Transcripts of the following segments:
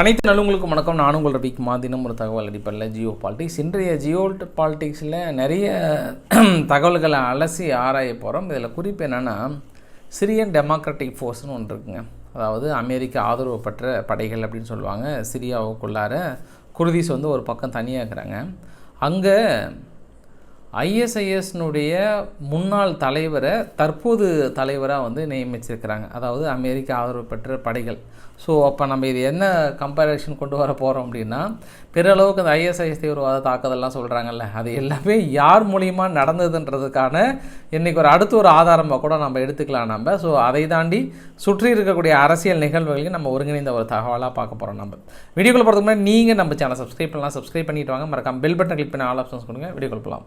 அனைத்து நல்லவங்களுக்கும் வணக்கம். நானும் உங்கள் ரவிக்குமார் தினம் ஒரு தகவல் அடிப்படையில் ஜியோ பாலிடிக்ஸ். இன்றைய ஜியோ பாலிடிக்ஸில் நிறைய தகவல்களை அலசி ஆராய போகிறோம் இதில் குறிப்பு என்னென்னா சிரியன் டெமோக்ராட்டிக் ஃபோர்ஸ்னு ஒன்று இருக்குங்க. அதாவது அமெரிக்க ஆதரவு பெற்ற படைகள் அப்படின்னு சொல்லுவாங்க. சிரியாவுக்குள்ளார குருதிஸ் வந்து ஒரு பக்கம் தனியாக இருக்கிறாங்க. அங்கே ஐஎஸ்ஐஎஸ்னுடைய முன்னாள் தலைவரை தற்போது தலைவராக வந்து நியமிச்சிருக்கிறாங்க. அதாவது அமெரிக்க ஆதரவு பெற்ற படைகள். ஸோ அப்போ நம்ம இது என்ன கம்பேரிஷன் கொண்டு வர போகிறோம் அப்படின்னா பிறளவுக்கு அந்த ஐஎஸ்ஐஎஸ் தீவிரவாத தாக்குதல்லாம் சொல்கிறாங்கல்ல அது எல்லாமே யார் மூலியமா நடந்ததுன்றதுக்கான இன்றைக்கி ஒரு அடுத்த ஒரு ஆதாரமாக கூட நம்ம எடுத்துக்கலாம் நம்ம. ஸோ அதை தாண்டி சுற்றி இருக்கக்கூடிய அரசியல் நிகழ்வுகளையும் நம்ம ஒருங்கிணைந்த ஒரு தகவலாக பார்க்க போகிறோம் நம்ம. வீடியோக்குள்ள போகிறதுக்கு முன்னாடி நீங்கள் நம்ம சேனல் சப்ஸ்கிரைப் பண்ணலாம். சப்ஸ்கிரைப் பண்ணிட்டு வாங்க. மறக்காம பெல் பட்டன் கிளிக் பண்ணி ஆல் ஆப்ஷன்ஸ் கொடுங்க. வீடியோ போகலாம்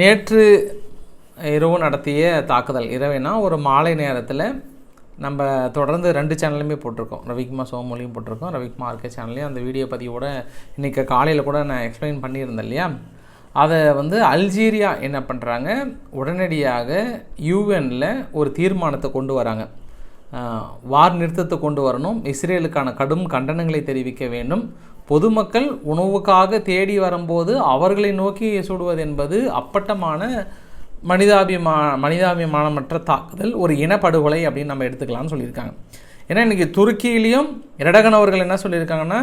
நேற்று இரவு நடத்திய தாக்குதல். இரவுனா ஒரு மாலை நேரத்தில் நம்ம தொடர்ந்து ரெண்டு சேனலுமே போட்டிருக்கோம். ரவிக்குமார் சோமொழியும் போட்டிருக்கோம். ரவிக்குமார் இருக்க சேனல்லையும் அந்த வீடியோ பதிவோட இன்றைக்கி காலையில் கூட நான் எக்ஸ்பிளைன் பண்ணியிருந்தேன் இல்லையா? அதை வந்து அல்ஜீரியா என்ன பண்ணுறாங்க உடனடியாக யூஎனில் ஒரு தீர்மானத்தை கொண்டு வராங்க. வார் நிறுத்தத்தை கொண்டு வரணும். இஸ்ரேலுக்கான கடும் கண்டனங்களை தெரிவிக்க வேண்டும். பொதுமக்கள் உணவுக்காக தேடி வரும்போது அவர்களை நோக்கி சுடுவது என்பது அப்பட்டமான மனிதாபிமா மனிதாபிமானமற்ற தாக்குதல் ஒரு இனப்படுகொலை அப்படின்னு நம்ம எடுத்துக்கலாம்னு சொல்லியிருக்காங்க. ஏன்னா இன்றைக்கி துருக்கியிலையும் இரடகன் அவர்கள் என்ன சொல்லியிருக்காங்கன்னா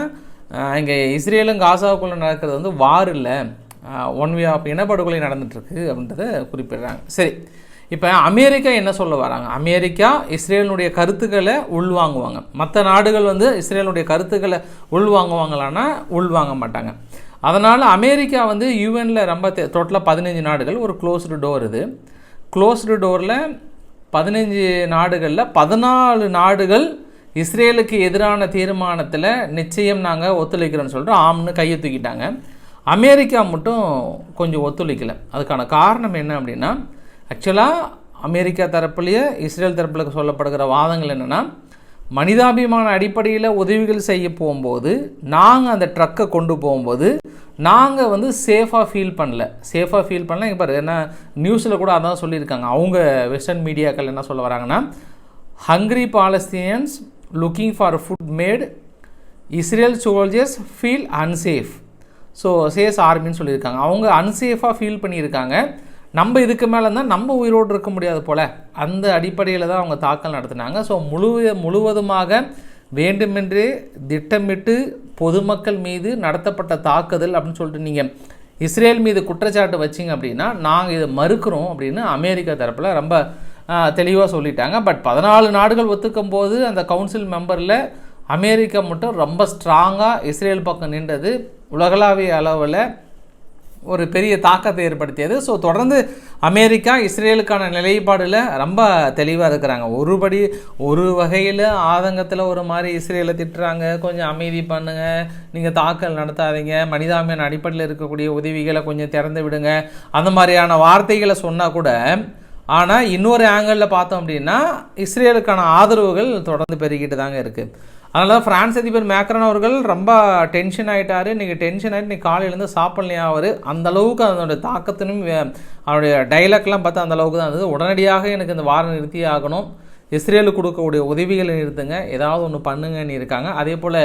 இங்கே இஸ்ரேலும் காசாவுக்குள்ளே நடக்கிறது வந்து வார் இல்லை. ஒன் வே ஆஃப் இனப்படுகொலை நடந்துட்டுருக்கு அப்படின்றத குறிப்பிடுறாங்க. சரி இப்போ அமெரிக்கா என்ன சொல்ல வராங்க? அமெரிக்கா இஸ்ரேலினுடைய கருத்துக்களை உள்வாங்குவாங்க. மற்ற நாடுகள் வந்து இஸ்ரேலுடைய கருத்துக்களை உள்வாங்குவாங்களான்னா உள்வாங்க மாட்டாங்க. அதனால் அமெரிக்கா வந்து யூஎனில் ரொம்ப டோட்டலாக பதினஞ்சு நாடுகள் ஒரு க்ளோஸ்டு டோர் இது. க்ளோஸ்டு டோரில் பதினஞ்சு நாடுகளில் பதினாலு நாடுகள் இஸ்ரேலுக்கு எதிரான தீர்மானத்தில் நிச்சயம் நாங்கள் ஒத்துழைக்கிறோன்னு சொல்லிட்டு ஆம்னு கையை தூக்கிட்டாங்க. அமெரிக்கா மட்டும் கொஞ்சம் ஒத்துழைக்கலை. அதுக்கான காரணம் என்ன அப்படின்னா ஆக்சுவலாக அமெரிக்கா தரப்புலேயே இஸ்ரேல் தரப்பில் சொல்லப்படுகிற வாதங்கள் என்னென்னா மனிதாபிமான அடிப்படையில் உதவிகள் செய்ய போகும்போது நாங்கள் அந்த ட்ரக்கை கொண்டு போகும்போது நாங்கள் வந்து சேஃபாக ஃபீல் பண்ணல. சேஃபாக ஃபீல் பண்ணல. இங்கே பாரு என்ன நியூஸில் கூட அதான் சொல்லியிருக்காங்க. அவங்க வெஸ்டர்ன் மீடியாக்கள் என்ன சொல்ல வராங்கன்னா hungry Palestinians looking for food made Israel soldiers feel unsafe so says ஆர்மின்னு சொல்லியிருக்காங்க. அவங்க அன்சேஃபாக ஃபீல் பண்ணியிருக்காங்க. நம்ம இதுக்கு மேலே தான் நம்ம உயிரோடு இருக்க முடியாது போல். அந்த அடிப்படையில் தான் அவங்க தாக்கல் நடத்தினாங்க. ஸோ முழு முழுவதுமாக வேண்டுமென்றே திட்டமிட்டு பொதுமக்கள் மீது நடத்தப்பட்ட தாக்குதல் அப்படின்னு சொல்லிட்டு நீங்கள் இஸ்ரேல் மீது குற்றச்சாட்டு வச்சிங்க அப்படின்னா நாங்கள் இதை மறுக்கிறோம் அப்படின்னு அமெரிக்கா தரப்பில் ரொம்ப தெளிவாக சொல்லிட்டாங்க. பட் பதினாலு நாடுகள் ஒத்துக்கும் போது அந்த கவுன்சில் மெம்பரில் அமெரிக்கா மட்டும் ரொம்ப ஸ்ட்ராங்காக இஸ்ரேல் பக்கம் நின்றது உலகளாவிய அளவில் ஒரு பெரிய தாக்கத்தை ஏற்படுத்தியது. ஸோ தொடர்ந்து அமெரிக்கா இஸ்ரேலுக்கான நிலைப்பாடில் ரொம்ப தெளிவாக இருக்கிறாங்க. ஒருபடி ஒரு வகையில் ஆதங்கத்தில் ஒரு மாதிரி இஸ்ரேலை திட்டுறாங்க. கொஞ்சம் அமைதி பண்ணுங்கள் நீங்கள் தாக்கல் நடத்தாதீங்க. மனிதாபிமான அடிப்படையில் இருக்கக்கூடிய உதவிகளை கொஞ்சம் திறந்து விடுங்க. அந்த மாதிரியான வார்த்தைகளை சொன்னால் கூட ஆனால் இன்னொரு ஆங்கிளில் பார்த்தோம் அப்படின்னா இஸ்ரேலுக்கான ஆதரவுகள் தொடர்ந்து பெருகிட்டு தாங்க இருக்குது அதனால் பிரான்ஸ் அதிபர் மேக்ரன் அவர்கள் ரொம்ப டென்ஷன் ஆகிட்டார் இன்றைக்கி டென்ஷன் ஆகிட்டு இன்றைக்கி காலையிலேருந்து சாப்பிட்லையா அவர்? அந்தளவுக்கு அதனுடைய தாக்கத்தினும் வே- அவருடைய டைலாக்லாம் பார்த்தா அந்த அளவுக்கு தான் இருந்தது. உடனடியாக எனக்கு இந்த வாரம் நிறுத்தியே ஆகணும். இஸ்ரேலுக்கு கொடுக்கக்கூடிய உதவிகளை நிறுத்துங்க. ஏதாவது ஒன்று பண்ணுங்கன்னு இருக்காங்க. அதே போல்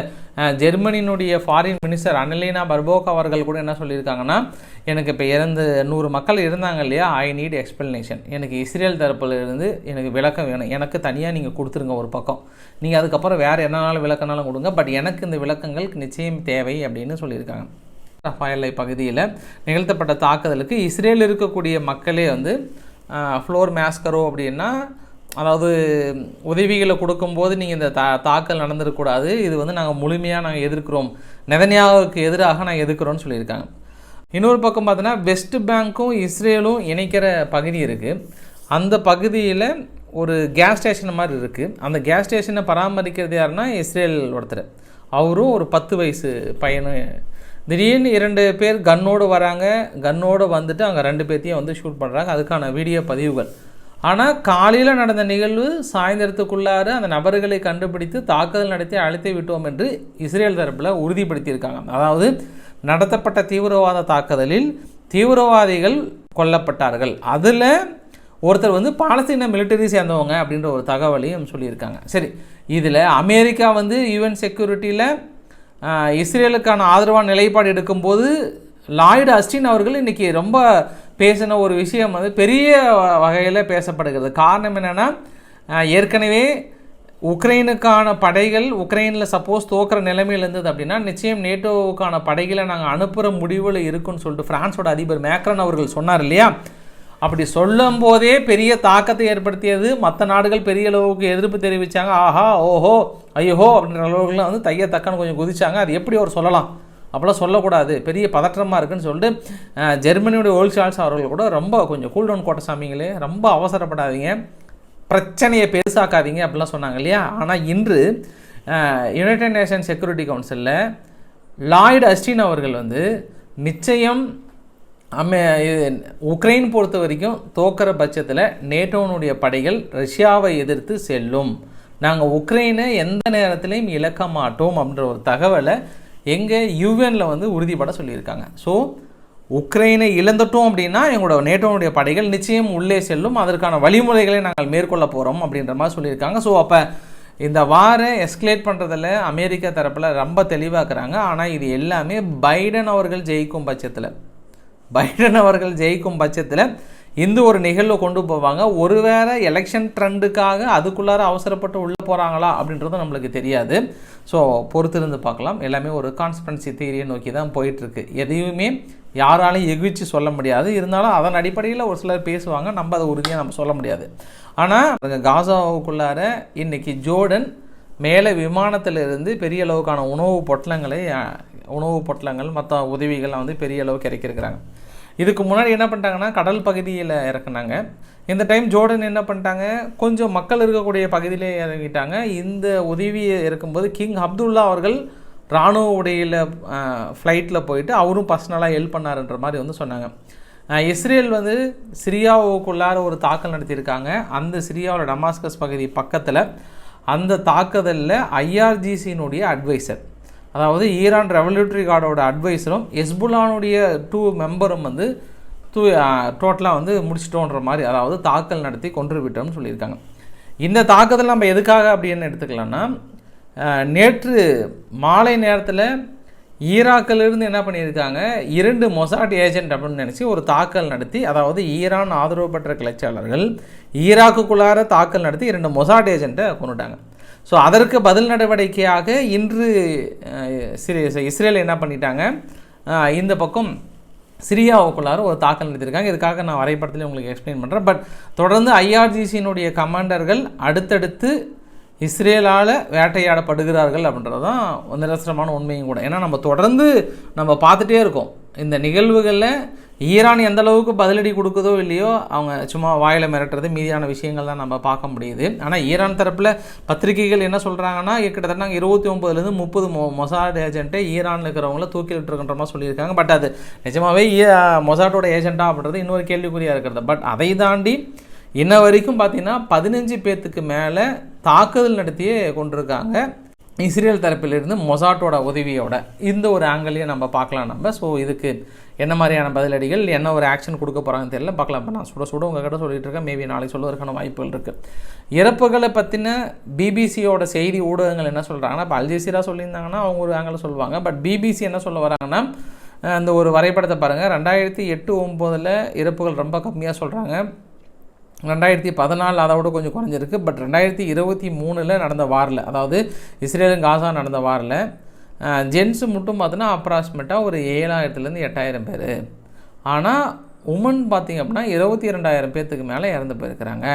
ஜெர்மனியினுடைய ஃபாரின் மினிஸ்டர் அனலீனா பர்போக் அவர்கள் கூட என்ன சொல்லியிருக்காங்கன்னா எனக்கு இப்போ இறந்து நூறு மக்கள் இருந்தாங்க இல்லையா? ஐ நீட் எக்ஸ்பிளனேஷன் எனக்கு இஸ்ரேல் தரப்புல இருந்து எனக்கு விளக்கம் வேணும். எனக்கு தனியாக நீங்கள் கொடுத்துருங்க ஒரு பக்கம். நீங்கள் அதுக்கப்புறம் வேறு என்னனாலும் விளக்கனாலும் கொடுங்க. பட் எனக்கு இந்த விளக்கங்கள் நிச்சயம் தேவை அப்படின்னு சொல்லியிருக்காங்க. ரஃபாயல்லை பகுதியில் நிகழ்த்தப்பட்ட தாக்குதலுக்கு இஸ்ரேல் இருக்கக்கூடிய மக்களே வந்து ஃப்ளோர் மேஸ்கரோ அப்படின்னா அதாவது உதவிகளை கொடுக்கும்போது நீங்கள் இந்த தா தாக்கல் நடந்துடக்கூடாது இது வந்து நாங்கள் முழுமையாக நாங்கள் எதிர்க்கிறோம். நெதன்யாவுக்கு எதிராக நாங்கள் எதிர்க்கிறோம்னு சொல்லியிருக்காங்க. இன்னொரு பக்கம் பார்த்தோன்னா வெஸ்ட் பேங்க்கும் இஸ்ரேலும் இணைக்கிற பகுதி இருக்குது அந்த பகுதியில் ஒரு கேஸ் ஸ்டேஷன் மாதிரி இருக்குது அந்த கேஸ் ஸ்டேஷனை பராமரிக்கிறது யாருன்னா இஸ்ரேல் ஒருத்தர் அவரும் ஒரு பத்து வயசு பையனும் திடீர்னு இரண்டு பேர் கன்னோடு வராங்க. கன்னோடு வந்துட்டு அங்கே ரெண்டு பேர்த்தையும் வந்து ஷூட் பண்ணுறாங்க அதுக்கான வீடியோ பதிவுகள். ஆனால் காலையில் நடந்த நிகழ்வு சாயந்தரத்துக்குள்ளார அந்த நபர்களை கண்டுபிடித்து தாக்குதல் நடத்தி அழைத்து விட்டோம் என்று இஸ்ரேல் தரப்பில் உறுதிப்படுத்தியிருக்காங்க. அதாவது நடத்தப்பட்ட தீவிரவாத தாக்குதலில் தீவிரவாதிகள் கொல்லப்பட்டார்கள். அதில் ஒருத்தர் வந்து பாலஸ்தீன மிலிட்டரி சேர்ந்தவங்க அப்படின்ற ஒரு தகவலையும் சொல்லியிருக்காங்க. சரி இதில் அமெரிக்கா வந்து யுஎன் செக்யூரிட்டியில் இஸ்ரேலுக்கான ஆதரவான நிலைப்பாடு எடுக்கும்போது லாய்டு அஸ்டின் அவர்கள் இன்றைக்கி ரொம்ப பேசின ஒரு விஷயம் வந்து பெரிய வகையில் பேசப்படுகிறது. காரணம் என்னென்னா ஏற்கனவே உக்ரைனுக்கான படைகள் உக்ரைனில் சப்போஸ் தோக்கிற நிலைமையில் இருந்தது அப்படின்னா நிச்சயம் நேட்டோவுக்கான படைகளை நாங்கள் அனுப்புகிற முடிவில் இருக்குன்னு சொல்லிட்டு ஃப்ரான்ஸோட அதிபர் மேக்ரன் அவர்கள் சொன்னார் இல்லையா? அப்படி சொல்லும் போதே பெரிய தாக்கத்தை ஏற்படுத்தியது. மற்ற நாடுகள் பெரிய அளவுக்கு எதிர்ப்பு தெரிவித்தாங்க ஆஹா ஓஹோ ஐயோஹோ அப்படின்ற அளவுக்குலாம் வந்து தைய தக்கன்னு கொஞ்சம் குதிச்சாங்க. அது எப்படி அவர் சொல்லலாம்? அப்போலாம் சொல்லக்கூடாது. பெரிய பதற்றமாக இருக்குன்னு சொல்லிட்டு ஜெர்மனியுடைய ஓல்சால்ஸ் அவர்கள் கூட ரொம்ப கொஞ்சம் கூல்டவுன் கோட்டை சாமிங்களே ரொம்ப அவசரப்படாதீங்க. பிரச்சனையை பெருசாக்காதீங்க அப்படிலாம் சொன்னாங்க இல்லையா? ஆனால் இன்று யுனைடெட் நேஷன் செக்யூரிட்டி கவுன்சிலில் லாய்டு அஸ்டின் அவர்கள் வந்து நிச்சயம் அமே உக்ரைன் பொறுத்த வரைக்கும் தோக்கிற பட்சத்தில் நேட்டோனுடைய படைகள் ரஷ்யாவை எதிர்த்து செல்லும். நாங்கள் உக்ரைனை எந்த நேரத்திலையும் இழக்க மாட்டோம் அப்படின்ற ஒரு தகவலை எங்கள் யூஎனில் வந்து உறுதிப்பட சொல்லியிருக்காங்க. ஸோ உக்ரைனை இழந்துட்டோம் அப்படின்னா எங்களோட நேட்டோனுடைய படைகள் நிச்சயம் உள்ளே செல்லும். அதற்கான வழிமுறைகளை நாங்கள் மேற்கொள்ள போகிறோம் அப்படின்ற மாதிரி சொல்லியிருக்காங்க. ஸோ அப்போ இந்த வாரை எஸ்கலேட் பண்ணுறதில் அமெரிக்கா தரப்பில் ரொம்ப தெளிவாக்குறாங்க. ஆனால் இது எல்லாமே பைடன் அவர்கள் ஜெயிக்கும் பட்சத்தில். பைடன் அவர்கள் ஜெயிக்கும் பட்சத்தில் இந்த ஒரு நிகழ்வை கொண்டு போவாங்க. ஒருவேளை எலெக்ஷன் ட்ரெண்டுக்காக அதுக்குள்ளார அவசரப்பட்டு உள்ளே போகிறாங்களா அப்படின்றதும் நம்மளுக்கு தெரியாது. ஸோ பொறுத்திருந்து பார்க்கலாம். எல்லாமே ஒரு கான்ஸ்பரன்சி தீரியை நோக்கி தான் போயிட்டுருக்கு. எதையுமே யாராலையும் எகிழ்ச்சி சொல்ல முடியாது. இருந்தாலும் அதன் அடிப்படையில் ஒரு சிலர் பேசுவாங்க. நம்ம அதை உறுதியாக நம்ம சொல்ல முடியாது. ஆனால் காசாவுக்குள்ளார இன்னைக்கு ஜோர்டன் மேலே விமானத்திலிருந்து பெரிய அளவுக்கான உணவு பொட்டலங்களை உணவு பொட்டலங்கள் மற்ற உதவிகள்லாம் வந்து பெரிய அளவுக்கு இறக்கியிருக்கிறாங்க இதுக்கு முன்னாடி என்ன பண்ணிட்டாங்கன்னா கடல் பகுதியில் இறக்குனாங்க. இந்த டைம் ஜோர்டன் என்ன பண்ணிட்டாங்க கொஞ்சம் மக்கள் இருக்கக்கூடிய பகுதியிலே இறங்கிட்டாங்க. இந்த உதவி இருக்கும்போது கிங் அப்துல்லா அவர்கள் இராணுவ உடையில் ஃப்ளைட்டில் போயிட்டு அவரும் பர்சனலாக ஹெல்ப் பண்ணாருன்ற மாதிரி வந்து சொன்னாங்க. இஸ்ரேல் வந்து சிரியாவுக்குள்ளார ஒரு தாக்கல் நடத்தியிருக்காங்க. அந்த சிரியாவோட டமாஸ்கஸ் பகுதி பக்கத்தில் அந்த தாக்குதலில் ஐஆர்ஜிசியினுடைய அட்வைசர் அதாவது ஈரான் ரெவல்யூட்டரி கார்டோட அட்வைஸரும் எஸ்புல்லானுடைய டூ மெம்பரும் வந்து தூ டோட்டலாக வந்து முடிச்சிட்டோன்ற மாதிரி அதாவது தாக்கல் நடத்தி கொன்று விட்டோம்னு சொல்லியிருக்காங்க. இந்த தாக்குதல் நம்ம எதுக்காக அப்படின்னு எடுத்துக்கலாம்னா நேற்று மாலை நேரத்தில் ஈராக்கிலிருந்து என்ன பண்ணியிருக்காங்க இரண்டு மொசாட் ஏஜென்ட் அப்படின்னு நினச்சி ஒரு தாக்கல் நடத்தி அதாவது ஈரான் ஆதரவு பெற்ற கிளர்ச்சியாளர்கள் ஈராக்குக்குள்ளார தாக்கல் நடத்தி இரண்டு மொசாட் ஏஜென்ட்டை கொண்டுட்டாங்க ஸோ அதற்கு பதில் நடவடிக்கையாக இன்று இஸ்ரேல் என்ன பண்ணிட்டாங்க? இந்த பக்கம் சிரியாவுக்குள்ளார ஒரு தாக்கல் நடத்தியிருக்காங்க இதுக்காக நான் வரைபடத்தில் உங்களுக்கு எக்ஸ்பிளைன் பண்ணுறேன் பட் தொடர்ந்து ஐஆர்ஜிசியினுடைய கமாண்டர்கள் அடுத்தடுத்து இஸ்ரேலால் வேட்டையாடப்படுகிறார்கள் அப்படின்றது தான் நிரசனமான உண்மையும் கூட. ஏன்னா நம்ம தொடர்ந்து நம்ம பார்த்துட்டே இருக்கோம். இந்த நிகழ்வுகளில் ஈரான் எந்த அளவுக்கு பதிலடி கொடுக்குதோ இல்லையோ அவங்க சும்மா வாயில் மிரட்டுறது மீதியான விஷயங்கள் தான் நம்ம பார்க்க முடியுது. ஆனால் ஈரான் தரப்பில் பத்திரிகைகள் என்ன சொல்கிறாங்கன்னா கிட்டத்தட்ட நாங்கள் இருபத்தி ஒம்பதுலேருந்து முப்பது மொ மொசாட் ஏஜென்ட்டே ஈரானில் இருக்கிறவங்கள தூக்கிலிட்டுருக்கின்ற மாதிரி சொல்லியிருக்காங்க. பட் அது நிஜமாகவே ஈ- மொசாட்டோட ஏஜென்ட்டா அப்படின்றது இன்னொரு கேள்விக்குறியாக இருக்கிறது. பட் அதை தாண்டி இன்ன வரைக்கும் பார்த்தீங்கன்னா பதினஞ்சு பேர்த்துக்கு மேலே தாக்குதல் நடத்தியே கொண்டிருக்காங்க. இஸ்ரேல் தரப்பிலிருந்து மொசாட்டோட உதவியோட இந்த ஒரு ஆங்கிளையும் நம்ம பார்க்கலாம் நம்ம. ஸோ இதுக்கு என்ன மாதிரியான பதிலடிகள் என்ன ஒரு ஆக்ஷன் கொடுக்க போகிறாங்கன்னு தெரியல. பார்க்கலாம். இப்போ நான் சுட சுட உங்ககிட்ட சொல்லிகிட்டு இருக்கேன். மேபி நாளைக்கு சொல்வதற்கான வாய்ப்புகள் இருக்குது இறப்புகளை பற்றின பிபிசியோட செய்தி ஊடகங்கள் என்ன சொல்கிறாங்கன்னா இப்போ அல்ஜசீரா சொல்லியிருந்தாங்கன்னா அவங்க ஒரு ஆங்கிள் சொல்லுவாங்க. பட் பிபிசி என்ன சொல்ல வராங்கன்னா அந்த ஒரு வரைபடத்தை பாருங்கள் ரெண்டாயிரத்தி எட்டு ஒம்போதில் இறப்புகள் ரொம்ப கம்மியாக சொல்கிறாங்க ரெண்டாயிரத்தி பதினாலு அதை விட கொஞ்சம் குறைஞ்சிருக்கு. பட் ரெண்டாயிரத்தி இருபத்தி மூணில் நடந்த வாரில் அதாவது இஸ்ரேலும் காசா நடந்த வாரில் ஜென்ஸு மட்டும் பார்த்தோன்னா அப்ராக்சிமேட்டாக ஒரு ஏழாயிரத்துலேருந்து எட்டாயிரம் பேர். ஆனால் உமன் பார்த்திங்க அப்படின்னா இருபத்தி இரண்டாயிரம் பேர்த்துக்கு மேலே இறந்து போயிருக்கிறாங்க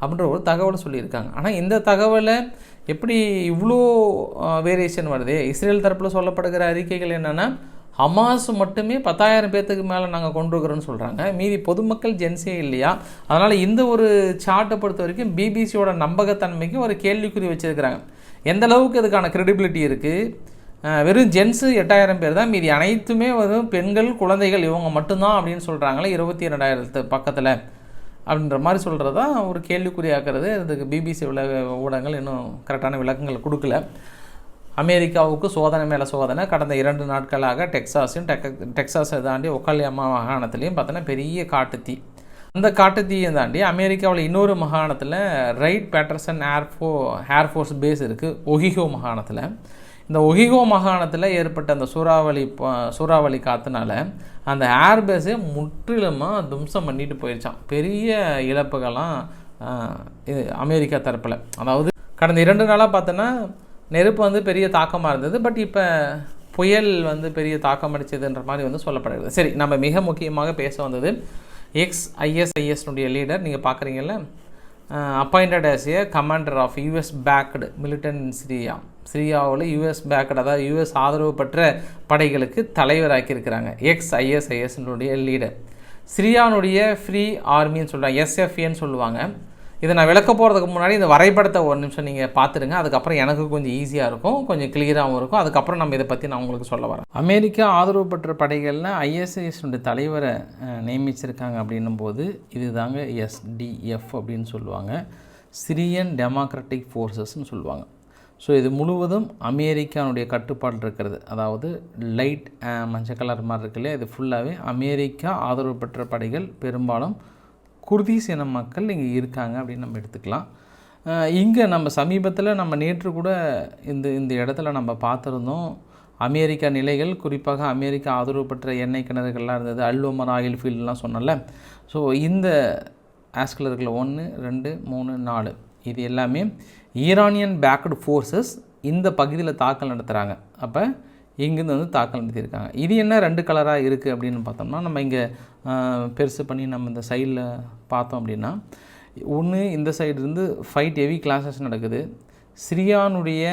அப்படின்ற ஒரு தகவலை சொல்லியிருக்காங்க. ஆனால் இந்த தகவலை எப்படி இவ்வளோ வேரியேஷன் வருது? இஸ்ரேல் தரப்பில் சொல்லப்படுகிற அறிக்கைகள் என்னென்னா ஹமாஸ் மட்டுமே பத்தாயிரம் பேர்த்துக்கு மேலே நாங்கள் கொண்டிருக்கிறோன்னு சொல்கிறாங்க மீதி பொதுமக்கள் ஜென்ஸே இல்லையா? அதனால் இந்த ஒரு சார்ட்டை பொறுத்த வரைக்கும் பிபிசியோட நம்பகத்தன்மைக்கு ஒரு கேள்விக்குறி வச்சுருக்கிறாங்க. எந்த அளவுக்கு இதுக்கான க்ரெடிபிலிட்டி இருக்குது வெறும் ஜென்ஸு எட்டாயிரம் பேர் தான். மீதி அனைத்துமே வெறும் பெண்கள் குழந்தைகள் இவங்க மட்டும்தான் அப்படின்னு சொல்கிறாங்களே இருபத்தி ரெண்டாயிரத்து பக்கத்தில். அப்படின்ற மாதிரி சொல்கிறது தான் ஒரு கேள்விக்குறியாக்குறது. இதுக்கு பிபிசி உலக ஊடகங்கள் இன்னும் கரெக்டான விளக்கங்கள் கொடுக்கல. அமெரிக்காவுக்கு சோதனை மேலே சோதனை. கடந்த இரண்டு நாட்களாக டெக்சாஸையும் டெக் டெக்சாஸை தாண்டி ஒக்காலியம்மா மாகாணத்துலேயும் பார்த்தோன்னா பெரிய காட்டுத்தீ. அந்த காட்டுத்தீயை தாண்டி அமெரிக்காவில் இன்னொரு மாகாணத்தில் ரைட் பேட்டர்சன் ஏர்ஃபோ ஏர்ஃபோர்ஸ் பேஸ் இருக்குது ஒஹிகோ மாகாணத்தில். இந்த ஒஹிகோ மாகாணத்தில் ஏற்பட்ட அந்த சூறாவளி சூறாவளி காற்றுனால அந்த ஏர்பேஸே முற்றிலுமாக தும்சம் பண்ணிட்டு போயிடுச்சான் பெரிய இழப்புகள்லாம் இது அமெரிக்கா தரப்பில். அதாவது கடந்த இரண்டு நாளாக பார்த்தோன்னா நெருப்பு வந்து பெரிய தாக்கமாக இருந்தது பட் இப்போ புயல் வந்து பெரிய தாக்கம் அடிச்சதுன்ற மாதிரி வந்து சொல்லப்படுகிறது. சரி நம்ம மிக முக்கியமாக பேச வந்தது எக்ஸ் ஐஎஸ்ஐஎஸ்னுடைய லீடர் நீங்கள் பார்க்குறீங்கல்ல appointed as a commander of US backed militant Syria சிரியாவில் யூஎஸ் பேக்டு அதாவது யூஎஸ் ஆதரவு பெற்ற படைகளுக்கு தலைவராக்கியிருக்கிறாங்க எக்ஸ் ஐஎஸ்ஐஎஸ்னுடைய லீடர் சிரியானுடைய ஃப்ரீ ஆர்மின்னு சொல்கிறாங்க எஸ்எஃப்ஏன்னு சொல்லுவாங்க. இதை நான் விளக்க போகிறதுக்கு முன்னாடி இந்த வரைபடத்தை ஒரு நிமிஷம் நீங்கள் பார்த்துருங்க அதுக்கப்புறம் எனக்கு கொஞ்சம் ஈஸியாக இருக்கும். கொஞ்சம் கிளியராகவும் இருக்கும். அதுக்கப்புறம் நம்ம இதை பற்றி நான் உங்களுக்கு சொல்ல வரேன். அமெரிக்கா ஆதரவு பெற்ற படைகளில் ஐஎஸ்ஐஎஸ்னுடைய தலைவரை நியமிச்சிருக்காங்க அப்படின்னும் போது இதுதாங்க எஸ்டிஎஃப் அப்படின்னு சொல்லுவாங்க. சிரியன் டெமோக்ராட்டிக் ஃபோர்ஸஸ்னு சொல்லுவாங்க. ஸோ இது முழுவதும் அமெரிக்கானுடைய கட்டுப்பாடு இருக்கிறது. அதாவது லைட் மஞ்சள் கலர் மாதிரி இருக்குல்லையா இது ஃபுல்லாகவே அமெரிக்கா ஆதரவு பெற்ற படைகள் பெரும்பாலும் குர்தீஸ் இன மக்கள் இங்கே இருக்காங்க அப்படின்னு நம்ம எடுத்துக்கலாம். இங்கே நம்ம சமீபத்தில் நம்ம நேற்று கூட இந்த இந்த இடத்துல நம்ம பார்த்துருந்தோம். அமெரிக்கா நிலைகள் குறிப்பாக அமெரிக்கா ஆதரவு பெற்ற எண்ணெய் கிணறுகள்லாம் இருந்தது அல்வமர் ஆயில் ஃபீல்டுலாம் சொன்னல ஸோ இந்த ஆஸ்கலர்கள் ஒன்று ரெண்டு மூணு நாலு இது எல்லாமே ஈரானியன் பேக்டு ஃபோர்ஸஸ் இந்த பகுதியில் தாக்கல் நடத்துகிறாங்க அப்போ இங்கேருந்து வந்து தாக்கல் நடத்தியிருக்காங்க. இது என்ன ரெண்டு கலராக இருக்குது அப்படின்னு பார்த்தோம்னா நம்ம இங்கே பெருசு பண்ணி நம்ம இந்த சைடில் பார்த்தோம் அப்படின்னா ஒன்று இந்த சைடு இருந்து ஃபைட் ஹெவி கிளாஸஸ் நடக்குது. சிரியானுடைய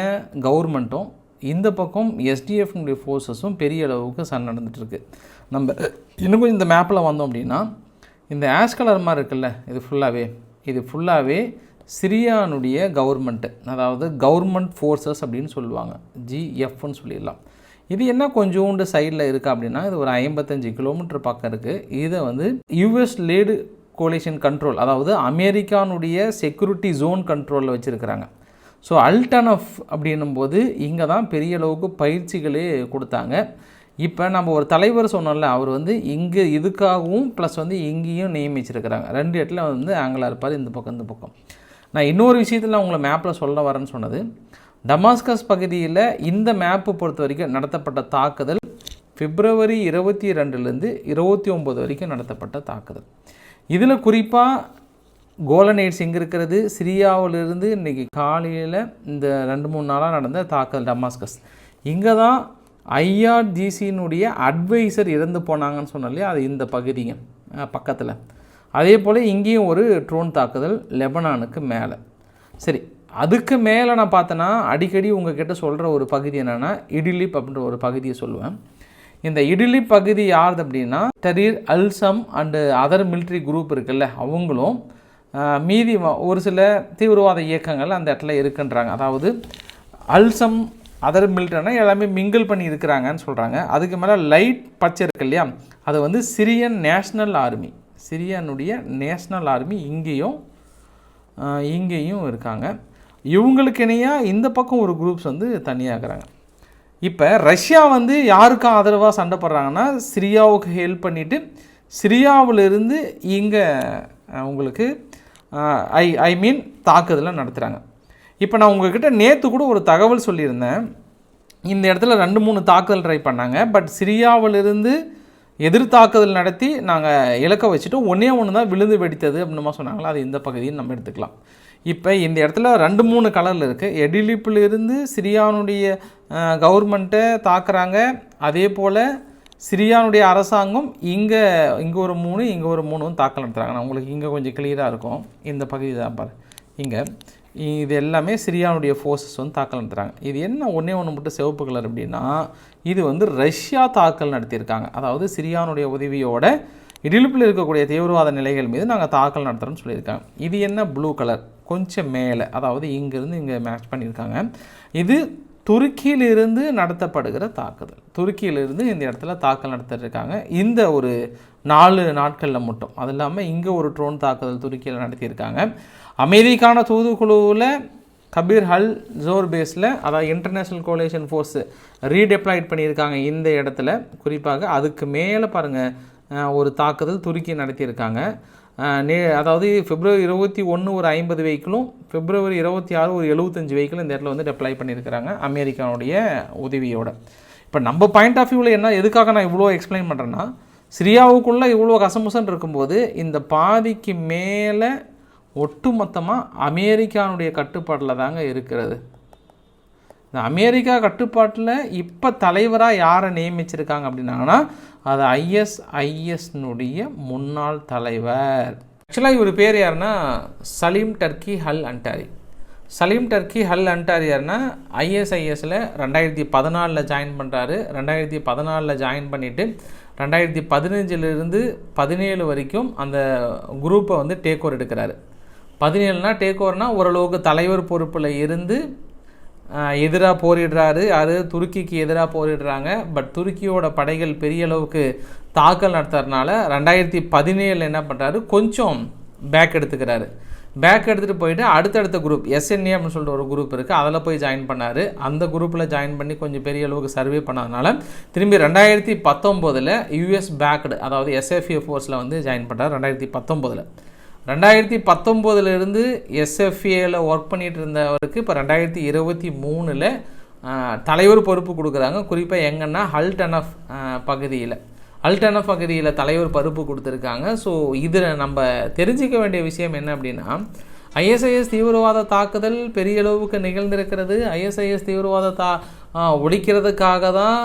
கவர்மெண்ட்டும் இந்த பக்கம் எஸ்டிஎஃப்னுடைய ஃபோர்ஸஸும் பெரிய அளவுக்கு சன் நடந்துகிட்ருக்கு நம்ம இன்னும் கொஞ்சம் இந்த மேப்பில் வந்தோம் அப்படின்னா இந்த ஆஷ் கலர் மாதிரி இருக்குல்ல இது ஃபுல்லாகவே இது ஃபுல்லாகவே சிரியானுடைய கவர்மெண்ட்டு அதாவது கவர்மெண்ட் ஃபோர்ஸஸ் அப்படின்னு சொல்லுவாங்க. ஜிஎஃப்னு சொல்லிடலாம். இது என்ன கொஞ்சோண்டு சைடில் இருக்குது அப்படின்னா இது ஒரு ஐம்பத்தஞ்சு கிலோமீட்டர் பக்கம் இருக்குது இதை வந்து யூஎஸ் லேடு கோலேஷன் கண்ட்ரோல் அதாவது அமெரிக்கானுடைய செக்யூரிட்டி ஜோன் கண்ட்ரோலில் வச்சுருக்கிறாங்க. ஸோ அல்டனஃப் அப்படின்னும் போது இங்கே தான் பெரிய அளவுக்கு பயிற்சிகளே கொடுத்தாங்க. இப்போ நம்ம ஒரு தலைவர் சொன்னோம்ல அவர் வந்து இங்கே இதுக்காகவும் ப்ளஸ் வந்து இங்கேயும் நியமிச்சிருக்கிறாங்க. ரெண்டு இடத்துல வந்து ஆங்கிலாக இருப்பார் இந்த பக்கம் இந்த பக்கம். நான் இன்னொரு விஷயத்தில் உங்களை மேப்பில் சொல்ல வரேன்னு சொன்னது. டமாஸ்கஸ் பகுதியில் இந்த மேப்பு பொறுத்த வரைக்கும் நடத்தப்பட்ட தாக்குதல் பிப்ரவரி இருபத்தி ரெண்டுலேருந்து இருபத்தி ஒம்பது வரைக்கும் நடத்தப்பட்ட தாக்குதல். இதில் குறிப்பாக கோலனைட்ஸ் எங்கே இருக்கிறது? சிரியாவிலிருந்து இன்றைக்கி காலையில் இந்த ரெண்டு மூணு நாளாக நடந்த தாக்குதல் டமாஸ்கஸ். இங்கே தான் ஐஆர்ஜிசியினுடைய அட்வைசர் இறந்து போனாங்கன்னு சொன்னாலே அது இந்த பகுதிங்க பக்கத்தில். அதே போல் இங்கேயும் ஒரு ட்ரோன் தாக்குதல் லெபனானுக்கு மேலே. சரி அதுக்கு மேலே நான் பார்த்தேன்னா அடிக்கடி உங்ககிட்ட சொல்கிற ஒரு பகுதி என்னென்னா இடிலிப் அப்படின்ற ஒரு பகுதியை சொல்லுவேன். இந்த இடிலிப் பகுதி யாருது அப்படின்னா Tahrir al Sham and other military group இருக்குல்ல அவங்களும் மீதி ஒரு சில தீவிரவாத இயக்கங்கள் அந்த இடத்துல இருக்குன்றாங்க. அதாவது அல்சம் அதர் மில்ட்ரினா எல்லாமே மிங்கிள் பண்ணி இருக்கிறாங்கன்னு சொல்கிறாங்க அதுக்கு மேலே லைட் பச்சை இருக்கு இல்லையா அது வந்து சிரியன் நேஷ்னல் ஆர்மி. சிரியனுடைய நேஷ்னல் ஆர்மி இங்கேயும் இங்கேயும் இருக்காங்க. இவங்களுக்கு இணையாக இந்த பக்கம் ஒரு குரூப்ஸ் வந்து தனியாக இருக்கிறாங்க இப்போ ரஷ்யா வந்து யாருக்கு ஆதரவாக சண்டை போடுறாங்கன்னா சிரியாவுக்கு ஹெல்ப் பண்ணிவிட்டு சிரியாவிலிருந்து இங்கே உங்களுக்கு ஐ ஐ மீன் தாக்குதலை நடத்துகிறாங்க இப்போ நான் உங்ககிட்ட நேற்று கூட ஒரு தகவல் சொல்லியிருந்தேன். இந்த இடத்துல ரெண்டு மூணு தாக்குதல் ட்ரை பண்ணாங்க. பட் சிரியாவிலிருந்து எதிர் தாக்குதல் நடத்தி நாங்கள் இலக்க வச்சுட்டு ஒன்றே ஒன்று தான் விழுந்து வெடித்தது அப்படின்னுமா சொன்னாங்களா? அது இந்த பகுதியும் நம்ம எடுத்துக்கலாம். இப்போ இந்த இடத்துல ரெண்டு மூணு கலரில் இருக்குது எடிலிப்பிலிருந்து சிரியானுடைய கவர்மெண்ட்டை தாக்குறாங்க. அதே போல் சிரியானுடைய அரசாங்கம் இங்கே இங்கே ஒரு மூணு இங்கே ஒரு மூணும் தாக்கல் நடத்துகிறாங்க நான் உங்களுக்கு இங்கே கொஞ்சம் கிளியராக இருக்கும். இந்த பகுதி தான் பாரு. இங்கே இது எல்லாமே சிரியானுடைய ஃபோர்ஸஸ் வந்து தாக்கல் நடத்துகிறாங்க இது என்ன ஒன்றே ஒன்று மட்டும் சிவப்பு கலர் அப்படின்னா இது வந்து ரஷ்யா தாக்கல் நடத்தியிருக்காங்க. அதாவது சிரியானுடைய உதவியோட இடிலிப்பில் இருக்கக்கூடிய தீவிரவாத நிலைகள் மீது நாங்கள் தாக்கல் நடத்துகிறோம்னு சொல்லியிருக்காங்க. இது என்ன? ப்ளூ கலர் கொஞ்சம் மேலே அதாவது இங்கேருந்து இங்கே மேட்ச் பண்ணியிருக்காங்க. இது துருக்கியிலிருந்து நடத்தப்படுகிற தாக்குதல். துருக்கியிலிருந்து இந்த இடத்துல தாக்கல் நடத்திருக்காங்க. இந்த ஒரு நாலு நாட்களில் மட்டும். அது இல்லாமல் இங்கே ஒரு ட்ரோன் தாக்குதல் துருக்கியில் நடத்தியிருக்காங்க. அமெரிக்கான தூதுக்குழுவில் கபீர் ஹல் ஜோர் பேஸில் அதாவது இன்டர்நேஷ்னல் கோலேஷன் ஃபோர்ஸு ரீடெப்ளாய்ட் பண்ணியிருக்காங்க இந்த இடத்துல. குறிப்பாக அதுக்கு மேலே பாருங்கள் ஒரு தாக்குதல் துருக்கி நடத்தியிருக்காங்க. நே அதாவது பிப்ரவரி இருபத்தி ஒன்று ஒரு ஐம்பது வெஹிக்கிளும் பிப்ரவரி இருபத்தி ஆறு ஒரு எழுபத்தஞ்சு வெஹிக்கிளும் இந்த இடத்துல வந்து டெப்ளை பண்ணியிருக்கிறாங்க அமெரிக்காவுடைய உதவியோட. இப்போ நம்ம பாயிண்ட் ஆஃப் வியூவில் என்ன எதுக்காக நான் இவ்வளோ எக்ஸ்பிளைன் பண்ணுறேன்னா சிரியாவுக்குள்ளே இவ்வளோ கசமுசன் இருக்கும்போது இந்த பாதிக்கு மேலே ஒட்டுமொத்தமாக அமெரிக்கானுடைய கட்டுப்பாட்டில் தாங்க இருக்கிறது. இந்த அமெரிக்கா கட்டுப்பாட்டில் இப்போ தலைவராக யாரை நியமிச்சிருக்காங்க அப்படின்னாங்கன்னா அது ஐஎஸ்ஐஎஸ்னுடைய முன்னாள் தலைவர். ஆக்சுவலாக இவர் பேர் யாருன்னா சலீம் டர்கி ஹல் அன்டாரி. சலீம் டர்கி ஹல் அன்டாரி யாருன்னா ஐஎஸ்ஐஎஸில் ரெண்டாயிரத்தி பதினாலில் ஜாயின் பண்ணுறாரு ரெண்டாயிரத்தி பதினாலில் ஜாயின் பண்ணிவிட்டு ரெண்டாயிரத்தி பதினஞ்சிலிருந்து பதினேழு வரைக்கும் அந்த குரூப்பை வந்து டேக் ஓவர் எடுக்கிறாரு. பதினேழுனா டேக் ஓவர்னால் ஓரளவுக்கு தலைவர் பொறுப்பில் இருந்து எதிராக போரிடுறாரு. அது துருக்கிக்கு எதிராக போரிடுறாங்க. பட் துருக்கியோட படைகள் பெரிய அளவுக்கு தாக்கல் நடத்துறதுனால ரெண்டாயிரத்தி பதினேழில் என்ன பண்ணுறாரு கொஞ்சம் பேக் எடுத்துக்கிறாரு. பேக் எடுத்துகிட்டு போயிட்டு அடுத்தடுத்த குரூப் எஸ்என்ஏ அப்படின்னு சொல்லிட்டு ஒரு குரூப் இருக்குது அதில் போய் ஜாயின் பண்ணார். அந்த குரூப்பில் ஜாயின் பண்ணி கொஞ்சம் பெரிய அளவுக்கு சர்வே பண்ணதுனால திரும்பி ரெண்டாயிரத்தி பத்தொம்போதில் யூஎஸ் பேக்டு அதாவது எஸ்எஃப்ஏ ஃபோர்ஸில் வந்து ஜாயின் பண்ணுறாரு ரெண்டாயிரத்தி பத்தொம்போதில் ரெண்டாயிரத்தி பத்தொம்போதுலேருந்து எஸ்எஃப்ஏல ஒர்க் பண்ணிட்டு இருந்தவருக்கு இப்போ ரெண்டாயிரத்தி இருபத்தி மூணில் தலைவர் பொறுப்பு கொடுக்குறாங்க. குறிப்பாக எங்கன்னா ஹல்டனஃப் பகுதியில். அல்டனஃப் பகுதியில் தலைவர் பொறுப்பு கொடுத்துருக்காங்க. ஸோ இதில் நம்ம தெரிஞ்சிக்க வேண்டிய விஷயம் என்ன அப்படின்னா ஐஎஸ்ஐஎஸ் தீவிரவாத தாக்குதல் பெரிய அளவுக்கு நிகழ்ந்திருக்கிறது. ஐஎஸ்ஐஎஸ் தீவிரவாத தா ஒழிக்கிறதுக்காக தான்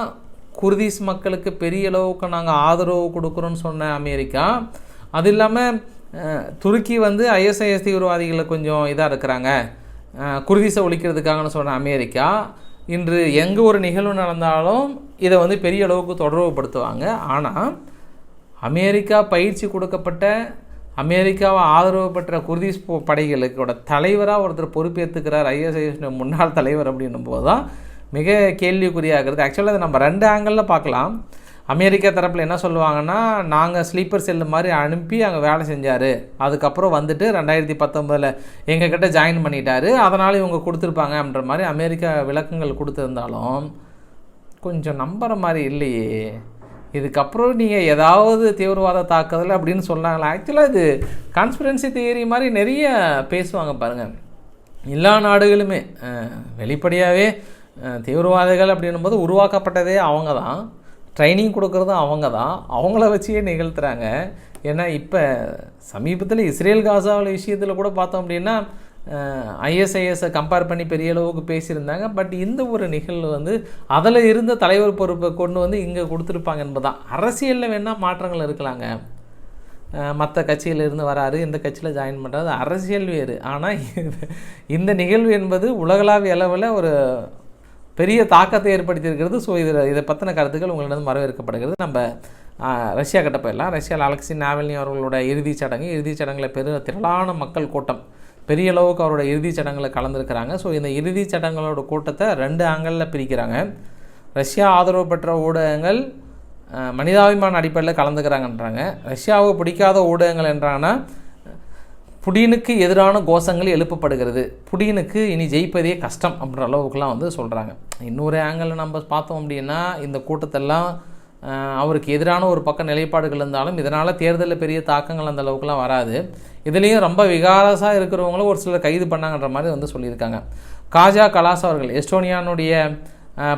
குர்திஸ் மக்களுக்கு பெரிய அளவுக்கு நாங்கள் ஆதரவு கொடுக்குறோன்னு சொன்ன அமெரிக்கா. அது இல்லாமல் துருக்கி வந்து ஐஎஸ்ஐஎஸ் தீவிரவாதிகளை கொஞ்சம் இதாக இருக்கிறாங்க. குர்திசை ஒழிக்கிறதுக்காகன்னு சொன்ன அமெரிக்கா இன்று எங்கே ஒரு நிகழ்வு நடந்தாலும் இதை வந்து பெரிய அளவுக்கு தொடர்புபடுத்துவாங்க ஆனால் அமெரிக்கா பயிற்சி கொடுக்கப்பட்ட அமெரிக்காவை ஆதரவு பெற்ற குர்திஸ் படைகளுக்கோட தலைவராக ஒருத்தர் பொறுப்பேற்றுக்கிறார் ஐஎஸ்ஐஎஸ் முன்னாள் தலைவர் அப்படின்னும் போது தான் மிக கேள்விக்குறியாகிறது ஆக்சுவலாக அதை நம்ம ரெண்டு ஆங்கிளில் பார்க்கலாம். அமெரிக்கா தரப்பில் என்ன சொல்லுவாங்கன்னா நாங்கள் ஸ்லீப்பர் செல்லு மாதிரி அனுப்பி அங்கே வேலை செஞ்சார். அதுக்கப்புறம் வந்துட்டு ரெண்டாயிரத்தி பத்தொம்பதில் எங்ககிட்ட ஜாயின் பண்ணிட்டாரு. அதனால் இவங்க கொடுத்துருப்பாங்க அப்படின்ற மாதிரி அமெரிக்கா விளக்கங்கள் கொடுத்துருந்தாலும் கொஞ்சம் நம்புகிற மாதிரி இல்லையே. இதுக்கப்புறம் நீங்கள் ஏதாவது தீவிரவாத தாக்குதல் அப்படின்னு சொன்னாங்களா? ஆக்சுவலாக இது கான்ஸ்பிரன்சி தியரி மாதிரி நிறைய பேசுவாங்க பாருங்கள் எல்லா நாடுகளுமே வெளிப்படையாகவே தீவிரவாதிகள் அப்படின்னும் போது உருவாக்கப்பட்டதே அவங்க தான் ட்ரைனிங் கொடுக்குறதும் அவங்க தான். அவங்கள வச்சே நிகழ்த்துறாங்க. ஏன்னா இப்போ சமீபத்தில் இஸ்ரேல் காசாவில் விஷயத்தில் கூட பார்த்தோம் அப்படின்னா ஐஎஸ்ஐஎஸை கம்பேர் பண்ணி பெரிய அளவுக்கு பேசியிருந்தாங்க. பட் இந்த ஒரு நிகழ்வு வந்து அதில் இருந்த தலைவர் பொறுப்பை கொண்டு வந்து இங்கே கொடுத்துருப்பாங்க என்பதுதான். அரசியலில் வேணால் மாற்றங்கள் இருக்கலாங்க. மற்ற கட்சியிலிருந்து வராரு இந்த கட்சியில் ஜாயின் பண்ணுறது அரசியல் வேறு. ஆனால் இந்த நிகழ்வு என்பது உலகளாவிய அளவில் ஒரு பெரிய தாக்கத்தை ஏற்படுத்தியிருக்கிறது. ஸோ இதில் இதை பற்றின கருத்துக்கள் உங்களிடம் வரவேற்கப்படுகிறது. நம்ம ரஷ்யா கிட்ட போயிடலாம். ரஷ்யாவில் அலெக்சி நாவல்னி அவர்களோட இறுதிச் சடங்கு இறுதிச் சடங்கில் பெரிய திரளான மக்கள் கூட்டம். பெரிய அளவுக்கு அவரோட இறுதிச் சடங்கில் கலந்துருக்கிறாங்க. ஸோ இந்த இறுதிச் சடங்குகளோட கூட்டத்தை ரெண்டு ஆங்கிளில் பிரிக்கிறாங்க. ரஷ்யா ஆதரவு பெற்ற ஊடகங்கள் மனிதாபிமான அடிப்படையில் கலந்துக்கிறாங்கன்றாங்க. ரஷ்யாவை பிடிக்காத ஊடகங்கள் என்றாங்கன்னா புடினுக்கு எதிரான கோஷங்கள் எழுப்பப்படுகிறது. புடினுக்கு இனி ஜெயிப்பதே கஷ்டம் அப்படின்ற அளவுக்குலாம் வந்து சொல்கிறாங்க இன்னொரு ஆங்கிளில் நம்ம பார்த்தோம் அப்படின்னா இந்த கூட்டத்தெல்லாம் அவருக்கு எதிரான ஒரு பக்க நிலைப்பாடுகள் இருந்தாலும் இதனால் தேர்தலில் பெரிய தாக்கங்கள் அந்த அளவுக்குலாம் வராது. இதுலேயும் ரொம்ப விகாரஸாக இருக்கிறவங்களும் ஒரு சிலர் கைது பண்ணாங்கன்ற மாதிரி வந்து சொல்லியிருக்காங்க. காஜா கலாஸ் அவர்கள் எஸ்டோனியானுடைய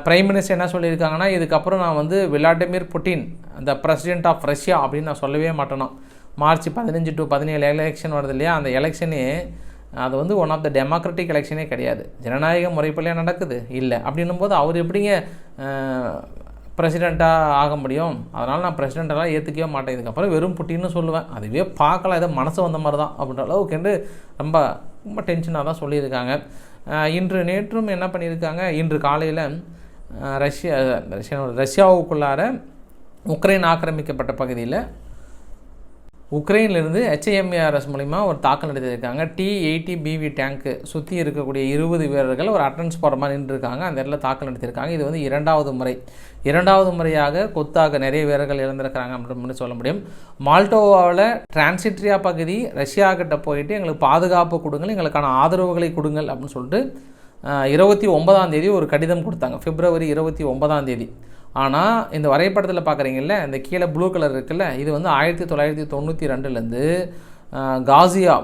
பிரைம் மினிஸ்டர் என்ன சொல்லியிருக்காங்கன்னா இதுக்கப்புறம் நான் வந்து விளாடிமிர் புட்டின் அந்த பிரசிடென்ட் ஆஃப் ரஷ்யா அப்படின்னு நான் சொல்லவே மாட்டேனோம் மார்ச் பதினஞ்சு டு பதினேழு எலெக்ஷன் வருது இல்லையா? அந்த எலெக்ஷனே அது வந்து ஒன் ஆஃப் த டெமோக்ராட்டிக் எலெக்ஷனே கிடையாது. ஜனநாயக முறைப்படியா நடக்குது? இல்லை. அப்படின்னும் போது அவர் எப்படிங்க பிரசிடெண்ட்டாக ஆக முடியும்? அதனால் நான் பிரசிடெண்ட்டெல்லாம் ஏற்றுக்கவே மாட்டேன். இதுக்கப்புறம் வெறும் புட்டின்னு சொல்லுவேன். அதுவே பார்க்கலாம். ஏதோ மனசு வந்த மாதிரி தான் அப்படின்ற அளவுக்கு ரொம்ப ரொம்ப டென்ஷனாக தான் சொல்லியிருக்காங்க. இன்று நேற்றும் என்ன பண்ணியிருக்காங்க? இன்று காலையில் ரஷ்யா ரஷ்யா ரஷ்யாவுக்குள்ளார உக்ரைன் ஆக்கிரமிக்கப்பட்ட பகுதியில் உக்ரைன்லேருந்து ஹெச்ஐஎம்ஏஆர்எஸ் மூலிமா ஒரு தாக்கல் நடத்தியிருக்காங்க. டி எயிட்டி பிவி டேங்க்கு சுற்றி இருக்கக்கூடிய இருபது வீரர்கள் ஒரு அட்டன்ஸ் போகிற மாதிரி நின்றுருக்காங்க. அந்த இடத்துல தாக்கல் நடத்தியிருக்காங்க. இது வந்து இரண்டாவது முறை. இரண்டாவது முறையாக கொத்தாக நிறைய வீரர்கள் இழந்திருக்கிறாங்க அப்படின்னு சொல்ல முடியும். மால்டோவாவில் டிரான்சிட்ரியா பகுதி ரஷ்யா கிட்ட போயிட்டு எங்களுக்கு பாதுகாப்பு கொடுங்கள் எங்களுக்கான ஆதரவுகளை கொடுங்கள் அப்படின்னு சொல்லிட்டு இருபத்தி ஒன்பதாம் தேதி ஒரு கடிதம் கொடுத்தாங்க. பிப்ரவரி இருபத்தி ஒன்பதாம் தேதி. ஆனால் இந்த வரைபடத்தில் பார்க்குறீங்கல்ல இந்த கீழே ப்ளூ கலர் இருக்குல்ல இது வந்து ஆயிரத்தி தொள்ளாயிரத்தி தொண்ணூற்றி ரெண்டுலேருந்து காசியா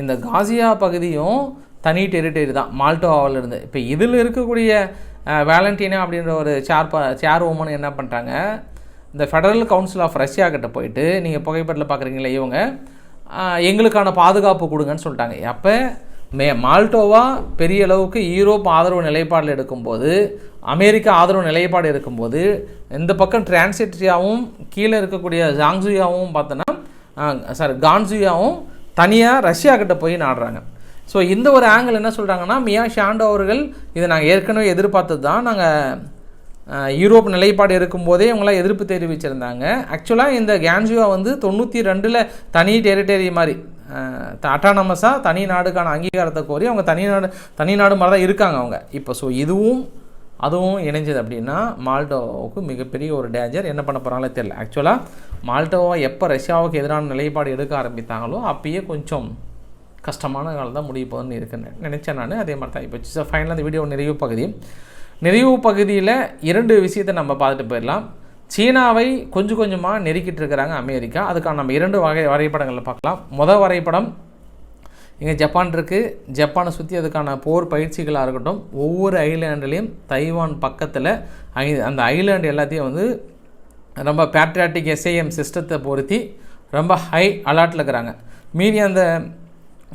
இந்த காசியா பகுதியும் தனி டெரிட்டரி தான் மால்டோவாவிலிருந்து. இப்போ இதில் இருக்கக்கூடிய வேலண்டினா அப்படின்ற ஒரு சேர் ப சேர் உமன் என்ன பண்ணுறாங்க இந்த ஃபெடரல் கவுன்சில் ஆஃப் ரஷ்யா கிட்ட போயிட்டு நீங்கள் புகைப்படத்தில் பார்க்குறீங்களே இவங்க எங்களுக்கான பாதுகாப்பு கொடுங்கன்னு சொல்லிட்டாங்க. அப்போ மே மால்டோவா பெரிய அளவுக்கு யூரோப் ஆதரவு நிலைப்பாடில் எடுக்கும்போது அமெரிக்கா ஆதரவு நிலைப்பாடு இருக்கும்போது இந்த பக்கம் டிரான்சிட்ரியாவும் கீழே இருக்கக்கூடிய ஜாங்ஸுயாவும் பார்த்தோன்னா சாரி கான்சுயாவும் தனியாக ரஷ்யா கிட்ட போய் நாடுறாங்க. ஸோ இந்த ஒரு ஆங்கிள் என்ன சொல்கிறாங்கன்னா மியா ஷாண்டோ அவர்கள் இதை நாங்கள் ஏற்கனவே எதிர்பார்த்தது தான். நாங்கள் யூரோப் நிலைப்பாடு இருக்கும்போதே இவங்களாம் எதிர்ப்பு தெரிவிச்சிருந்தாங்க. ஆக்சுவலாக இந்த கேன்ஜுவா வந்து தொண்ணூற்றி ரெண்டில் தனி டெரிட்டரி மாதிரி அட்டானமஸாக தனி நாடுக்கான அங்கீகாரத்தை கோரி அவங்க தனி நாடு தனி நாடு மாதிரி தான் இருக்காங்க அவங்க. இப்போ ஸோ இதுவும் அதுவும் இணைஞ்சது அப்படின்னா மால்டோவுக்கு மிகப்பெரிய ஒரு டேஞ்சர் என்ன பண்ண போகிறாங்களோ தெரியல. ஆக்சுவலாக மால்டோவா எப்போ ரஷ்யாவுக்கு எதிரான நிலைப்பாடு எடுக்க ஆரம்பித்தாங்களோ அப்பயே கொஞ்சம் கஷ்டமான காலம் தான் முடிய போகுதுன்னு இருக்குன்னு நினச்சேன் நான். அதே மாதிரி தான் இப்போ ஃபைனலாக இந்த வீடியோ நிறைவு பகுதி. நிறைவு பகுதியில் இரண்டு விஷயத்தை நம்ம பார்த்துட்டு போயிடலாம். சீனாவை கொஞ்சம் கொஞ்சமாக நெருக்கிட்டு இருக்கிறாங்க அமெரிக்கா. அதுக்கான நம்ம இரண்டு வகை வரைபடங்களில் பார்க்கலாம். முதல் வரைபடம் இங்கே ஜப்பான் இருக்குது ஜப்பானை சுற்றி அதுக்கான போர் பயிற்சிகளாக இருக்கட்டும் ஒவ்வொரு ஐலாண்டுலேயும் தைவான் பக்கத்தில் ஐ அந்த ஐலாண்டு எல்லாத்தையும் வந்து ரொம்ப பேட்ரியாட்டிக் எஸ்ஐஎம் சிஸ்டத்தை பொருத்தி ரொம்ப ஹை அலர்ட்டில் இருக்கிறாங்க. மீறி அந்த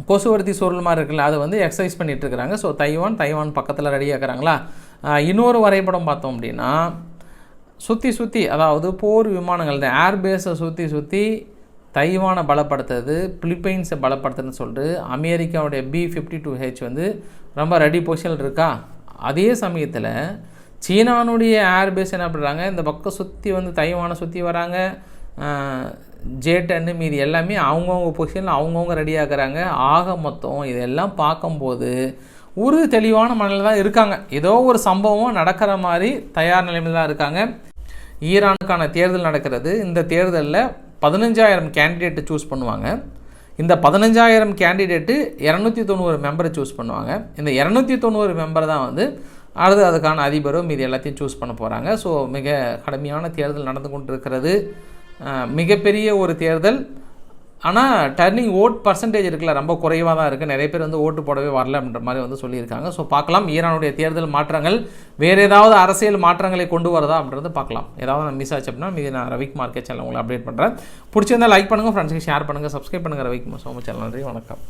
கொசுவர்த்தி சுருள் மாதிரி இருக்குல்ல அதை வந்து எக்ஸசைஸ் பண்ணிகிட்டு இருக்கிறாங்க. ஸோ தைவான் தைவான் பக்கத்தில் ரெடியாக இருக்கிறாங்களா இன்னொரு வரைபடம் பார்த்தோம் அப்படின்னா சுற்றி சுற்றி அதாவது போர் விமானங்கள் இந்த ஏர்பேஸை சுற்றி சுற்றி தைவானை பலப்படுத்துறது பிலிப்பைன்ஸை பலப்படுத்துறதுன்னு சொல்லிட்டு அமெரிக்காவுடைய பி ஃபிஃப்டி டூ ஹெச் வந்து ரொம்ப ரெடி பொசிஷனில் இருக்கா? அதே சமயத்தில் சீனானுடைய ஏர்பேஸ் என்ன பண்ணுறாங்க இந்த பக்கம் சுற்றி வந்து தைவானை சுற்றி வராங்க. ஜே டென்னு மீதி எல்லாமே அவங்கவுங்க பொசிஷனில் அவங்கவுங்க ரெடி ஆகுறாங்க ஆக மொத்தம் இதெல்லாம் பார்க்கும்போது ஒரு தெளிவான மனநிலை தான் இருக்காங்க. ஏதோ ஒரு சம்பவம் நடக்கிற மாதிரி தயார் நிலைமையில் தான் இருக்காங்க. ஈரானுக்கான தேர்தல் நடக்கிறது. இந்த தேர்தலில் பதினஞ்சாயிரம் கேண்டிடேட்டு சூஸ் பண்ணுவாங்க. இந்த பதினஞ்சாயிரம் கேண்டிடேட்டு இரநூத்தி தொண்ணூறு மெம்பரை சூஸ் பண்ணுவாங்க. இந்த இரநூத்தி தொண்ணூறு மெம்பர் தான் வந்து அடுத்து அதுக்கான அதிபரும் மீதி எல்லாத்தையும் சூஸ் பண்ண போகிறாங்க ஸோ மிக கடுமையான தேர்தல் நடந்து கொண்டிருக்கிறது. மிகப்பெரிய ஒரு தேர்தல். ஆனால் டர்னிங் ஓட் பர்சன்டேஜ் இருக்குல்ல ரொம்ப குறைவாக தான் இருக்குது நிறைய பேர் வந்து ஓட்டு போடவே வரல அப்படின்ற மாதிரி வந்து சொல்லியிருக்காங்க. ஸோ பார்க்கலாம். ஈரானுடைய தேர்தல் மாற்றங்கள் வேறு ஏதாவது அரசியல் மாற்றங்களை கொண்டு வரதா அப்படின்றது பார்க்கலாம். ஏதாவது நான் மிஸ் ஆச்சு அப்படின்னா மீது நான் ரவிக் மார்க்கெட் சேனல் உங்களை அப்டேட் பண்ணுறேன் பிடிச்சிருந்தா லைக் பண்ணுங்கள் ஃப்ரெண்ட்ஸுக்கு ஷேர் பண்ணுங்கள் சப்ஸ்கிரைப் பண்ணுங்கள் ரவிக் சோ மச் நன்றி வணக்கம்.